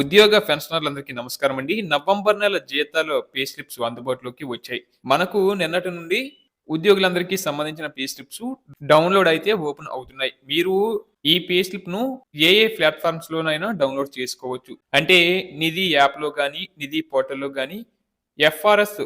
ఉద్యోగ పెన్షనర్లందరికీ నమస్కారం అండి. నవంబర్ నెల జీతాలు పే స్లిప్స్ అందుబాటులోకి వచ్చాయి. మనకు నిన్నటి నుండి ఉద్యోగులందరికీ సంబంధించిన పే స్లిప్స్ డౌన్లోడ్ అయితే ఓపెన్ అవుతున్నాయి. మీరు ఈ పే స్లిప్ను ఏ ఏ ప్లాట్ఫామ్స్ లోనైనా డౌన్లోడ్ చేసుకోవచ్చు. అంటే నిధి యాప్లో కానీ నిధి పోర్టల్లో కానీ ఎఫ్ఆర్ఎస్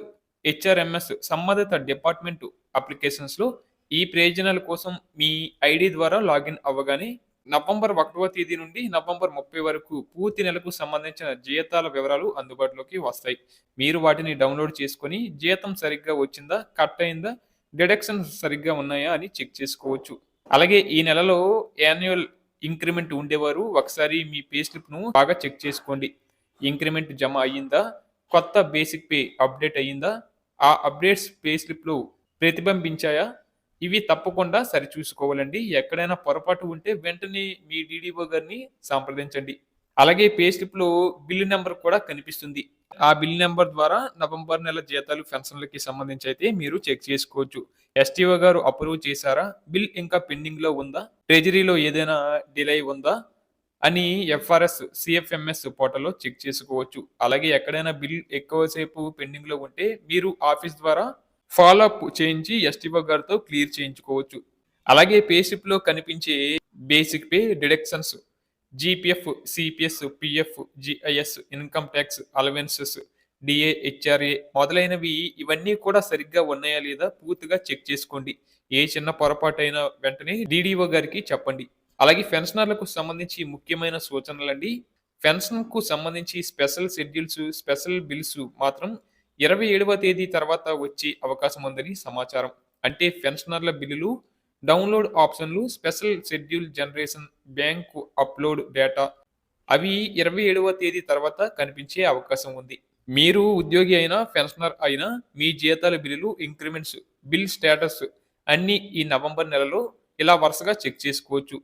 హెచ్ఆర్ఎంఎస్ సంబంధిత డిపార్ట్మెంట్ అప్లికేషన్స్లో ఈ ప్రయోజనాల కోసం మీ ఐడి ద్వారా లాగిన్ అవ్వగానే నవంబర్ ఒకటవ తేదీ నుండి నవంబర్ ముప్పై వరకు పూర్తి నెలకు సంబంధించిన జీతాల వివరాలు అందుబాటులోకి వస్తాయి. మీరు వాటిని డౌన్లోడ్ చేసుకొని జీతం సరిగ్గా వచ్చిందా కట్ అయిందా డిడక్షన్స్ సరిగ్గా ఉన్నాయా అని చెక్ చేసుకోవచ్చు. అలాగే ఈ నెలలో యాన్యువల్ ఇంక్రిమెంట్ ఉండేవారు. ఒకసారి మీ పే స్లిప్ను బాగా చెక్ చేసుకోండి. ఇంక్రిమెంట్ జమ అయ్యిందా కొత్త బేసిక్ పే అప్డేట్ అయ్యిందా ఆ అప్డేట్స్ పే స్లిప్లో ప్రతిబింబించాయా ఇవి తప్పకుండా సరిచూసుకోవాలండి. ఎక్కడైనా పొరపాటు ఉంటే వెంటనే మీ డీడీఓ గారిని సంప్రదించండి. అలాగే పే స్లిప్లో నెంబర్ కూడా కనిపిస్తుంది. ఆ బిల్ నెంబర్ ద్వారా నవంబర్ నెల జీతాలు పెన్షన్లకి సంబంధించి అయితే మీరు చెక్ చేసుకోవచ్చు. ఎస్టీఓ గారు అప్రూవ్ చేశారా? బిల్ ఇంకా పెండింగ్లో ఉందా? ట్రెజరీలో ఏదైనా డిలే ఉందా? అని ఎఫ్ఆర్ఎస్ సిఎఫ్ఎంఎస్ పోర్టల్లో చెక్ చేసుకోవచ్చు. అలాగే ఎక్కడైనా బిల్ ఎక్కువసేపు పెండింగ్లో ఉంటే మీరు ఆఫీస్ ద్వారా ఫాలో అప్ చేయించి ఎస్టివో గారితో క్లియర్ చేయించుకోవచ్చు. అలాగే పేషిప్లో కనిపించే basic pay deductions GPF CPS PF GIS income tax allowances DA HRA మొదలైనవి ఇవన్నీ కూడా సరిగ్గా ఉన్నాయా లేదా పూర్తిగా చెక్ చేసుకోండి. ఏ చిన్న పొరపాటు అయినా వెంటనే డిడిఓ గారికి చెప్పండి. అలాగే పెన్షనర్లకు సంబంధించి ముఖ్యమైన సూచనలండి. పెన్షన్ సంబంధించి స్పెషల్ షెడ్యూల్స్ స్పెషల్ బిల్స్ మాత్రం ఇరవై ఏడవ తేదీ తర్వాత వచ్చే అవకాశం ఉందని సమాచారం. అంటే పెన్షనర్ల బిల్లులు డౌన్లోడ్ ఆప్షన్లు special schedule generation bank upload data అవి ఇరవై ఏడవ తేదీ తర్వాత కనిపించే అవకాశం ఉంది. మీరు ఉద్యోగి అయినా పెన్షనర్ అయినా మీ జీతాల బిల్లులు ఇంక్రిమెంట్స్ బిల్ స్టేటస్ అన్ని ఈ నవంబర్ నెలలో ఇలా వరుసగా చెక్ చేసుకోవచ్చు.